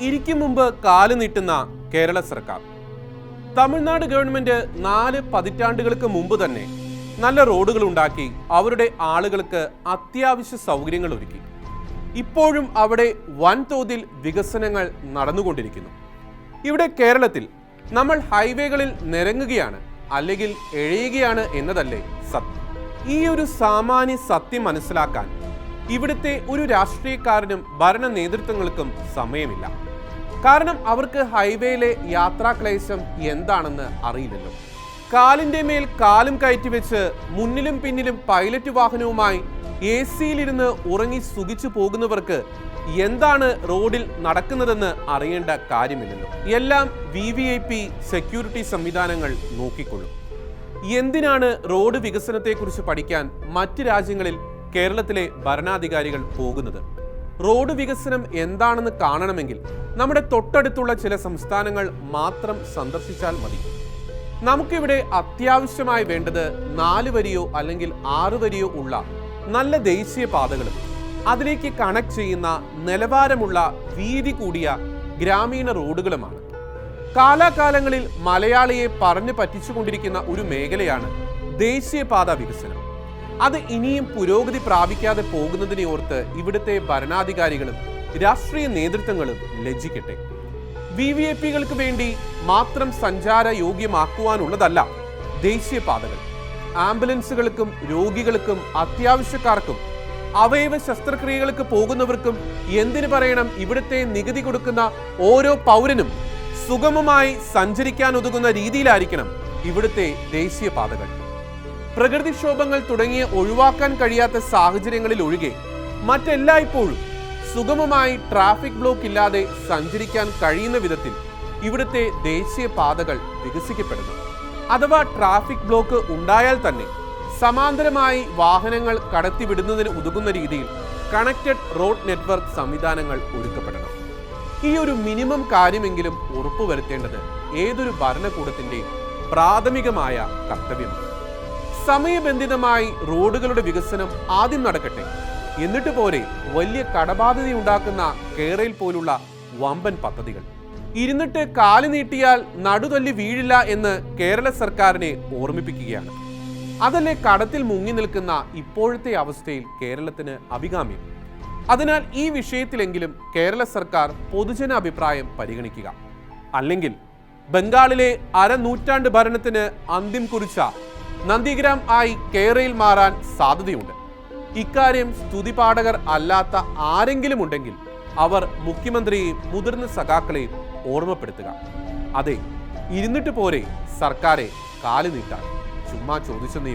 ഇരിക്കും മുമ്പ് കാൽ നീട്ടുന്ന കേരള സർക്കാർ. തമിഴ്നാട് ഗവൺമെന്റ് നാല് പതിറ്റാണ്ടുകൾക്ക് മുമ്പ് തന്നെ നല്ല റോഡുകൾ ഉണ്ടാക്കി അവരുടെ ആളുകൾക്ക് അത്യാവശ്യ സൗകര്യങ്ങൾ ഒരുക്കി. ഇപ്പോഴും അവിടെ വൻതോതിൽ വികസനങ്ങൾ നടന്നുകൊണ്ടിരിക്കുന്നു. ഇവിടെ കേരളത്തിൽ നമ്മൾ ഹൈവേകളിൽ നിരങ്ങുകയാണ് അല്ലെങ്കിൽ എഴയുകയാണ് എന്നതല്ലേ സത്യം. ഈ ഒരു സാമാന്യ സത്യം മനസ്സിലാക്കാൻ ഇവിടുത്തെ ഒരു രാഷ്ട്രീയക്കാരനും ഭരണ നേതൃത്വങ്ങൾക്കും സമയമില്ല. കാരണം അവർക്ക് ഹൈവേയിലെ യാത്രാക്ലേശം എന്താണെന്ന് അറിയില്ലല്ലോ. കാലിന്റെ മേൽ കാലും കയറ്റി വെച്ച് മുന്നിലും പിന്നിലും പൈലറ്റ് വാഹനവുമായി എ സിയിലിരുന്ന് ഉറങ്ങി സുഖിച്ചു പോകുന്നവർക്ക് എന്താണ് റോഡിൽ നടക്കുന്നതെന്ന് അറിയേണ്ട കാര്യമില്ലല്ലോ. എല്ലാം V V I P security സംവിധാനങ്ങൾ നോക്കിക്കൊള്ളും. എന്തിനാണ് റോഡ് വികസനത്തെക്കുറിച്ച് പഠിക്കാൻ മറ്റ് രാജ്യങ്ങളിൽ കേരളത്തിലെ ഭരണാധികാരികൾ പോകുന്നത്. റോഡ് വികസനം എന്താണെന്ന് കാണണമെങ്കിൽ നമ്മുടെ തൊട്ടടുത്തുള്ള ചില സംസ്ഥാനങ്ങൾ മാത്രം സന്ദർശിച്ചാൽ മതി. നമുക്കിവിടെ അത്യാവശ്യമായി വേണ്ടത് നാല് വരിയോ അല്ലെങ്കിൽ ആറ് വരിയോ ഉള്ള നല്ല ദേശീയ പാതകളും അതിലേക്ക് കണക്ട് ചെയ്യുന്ന നിലവാരമുള്ള വീതി കൂടിയ ഗ്രാമീണ റോഡുകളുമാണ്. കാലാകാലങ്ങളിൽ മലയാളിയെ പറഞ്ഞു പറ്റിച്ചുകൊണ്ടിരിക്കുന്ന ഒരു മേഖലയാണ് ദേശീയപാത വികസനം. അത് ഇനിയും പുരോഗതി പ്രാപിക്കാതെ പോകുന്നതിനെ ഓർത്ത് ഇവിടുത്തെ ഭരണാധികാരികളും രാഷ്ട്രീയ നേതൃത്വങ്ങളും ലജ്ജിക്കട്ടെ. വി വി ഐ പികൾക്ക് വേണ്ടി മാത്രം സഞ്ചാര യോഗ്യമാക്കുവാനുള്ളതല്ല ദേശീയപാതകൾ. ആംബുലൻസുകൾക്കും രോഗികൾക്കും അത്യാവശ്യക്കാർക്കും അവയവ ശസ്ത്രക്രിയകൾക്ക് പോകുന്നവർക്കും എന്തിനു പറയണം ഇവിടുത്തെ നികുതി കൊടുക്കുന്ന ഓരോ പൗരനും സുഗമമായി സഞ്ചരിക്കാൻ ഒതുങ്ങുന്ന രീതിയിലായിരിക്കണം ഇവിടുത്തെ ദേശീയപാതകൾ. പ്രകൃതിക്ഷോഭങ്ങൾ തുടങ്ങിയ ഒഴിവാക്കാൻ കഴിയാത്ത സാഹചര്യങ്ങളിൽ ഒഴികെ മറ്റെല്ലായ്പ്പോഴും സുഗമമായി ട്രാഫിക് ബ്ലോക്ക് ഇല്ലാതെ സഞ്ചരിക്കാൻ കഴിയുന്ന വിധത്തിൽ ഇവിടുത്തെ ദേശീയ പാതകൾ വികസിക്കപ്പെടുന്നു. അഥവാ ട്രാഫിക് ബ്ലോക്ക് ഉണ്ടായാൽ തന്നെ സമാന്തരമായി വാഹനങ്ങൾ കടത്തിവിടുന്നതിന് ഉതകുന്ന രീതിയിൽ കണക്റ്റഡ് റോഡ് നെറ്റ്വർക്ക് സംവിധാനങ്ങൾ ഒരുക്കപ്പെടണം. ഈ ഒരു മിനിമം കാര്യമെങ്കിലും ഉറപ്പുവരുത്തേണ്ടത് ഏതൊരു ഭരണകൂടത്തിന്റെയും പ്രാഥമികമായ കർത്തവ്യമാണ്. സമയബന്ധിതമായി റോഡുകളുടെ വികസനം ആദ്യം നടക്കട്ടെ. എന്നിട്ട് പോരെ വലിയ കടബാധ്യതയുണ്ടാക്കുന്ന കേരയിൽ പോലുള്ള വമ്പൻ പദ്ധതികൾ. ഇരുന്നിട്ട് കാൽ നീട്ടിയാൽ നടുതല്ലി വീഴില്ല എന്ന് കേരള സർക്കാരിനെ ഓർമ്മിപ്പിക്കുകയാണ്. അതല്ലേ കടത്തിൽ മുങ്ങി നിൽക്കുന്ന ഇപ്പോഴത്തെ അവസ്ഥയിൽ കേരളത്തിന് അഭികാമ്യം. അതിനാൽ ഈ വിഷയത്തിലെങ്കിലും കേരള സർക്കാർ പൊതുജന അഭിപ്രായം പരിഗണിക്കുക. അല്ലെങ്കിൽ ബംഗാളിലെ അരനൂറ്റാണ്ട് ഭരണത്തിന് അന്ത്യം കുറിച്ച നന്ദിഗ്രാം ആയി കേരയിൽ മാറാൻ സാധ്യതയുണ്ട്. ഇക്കാര്യം സ്തുതിപാഠകർ അല്ലാത്ത ആരെങ്കിലും ഉണ്ടെങ്കിൽ അവർ മുഖ്യമന്ത്രിയെയും മുതിർന്ന സഖാക്കളെയും ഓർമ്മപ്പെടുത്തുക. അതെ ഇരുന്നിട്ട് പോരെ സർക്കാരെ കാലുനീട്ടാൻ ചുമ്മാ ചോദിച്ചെന്നേ